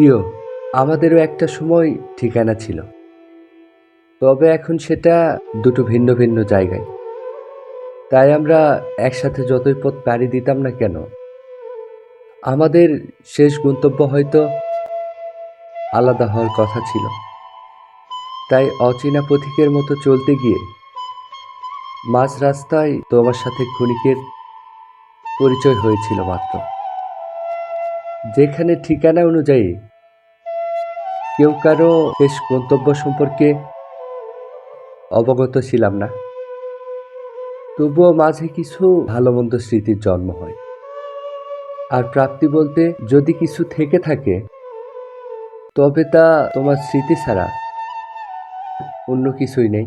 প্রিয় আমাদেরও একটা সময় ঠিকানা ছিল। তবে এখন সেটা দুটো ভিন্ন ভিন্ন জায়গায়। তাই আমরা একসাথে যতই পথ পাড়ি দিতাম না কেন, আমাদের শেষ গন্তব্য হয়তো আলাদা হওয়ার কথা ছিল। তাই অচেনা পথিকের মতো চলতে গিয়ে মাঝ রাস্তায় তোমার সাথে ক্ষণিকের পরিচয় হয়েছিল মাত্র। যেখানে ঠিকানা অনুযায়ী কেউ কারও শেষ গন্তব্য সম্পর্কে অবগত ছিলাম না। তবুও মাঝে কিছু ভালো মন্দ স্মৃতির জন্ম হয়। আর প্রাপ্তি বলতে যদি কিছু থেকে থাকে, তবে তা তোমার স্মৃতি ছাড়া অন্য কিছুই নেই।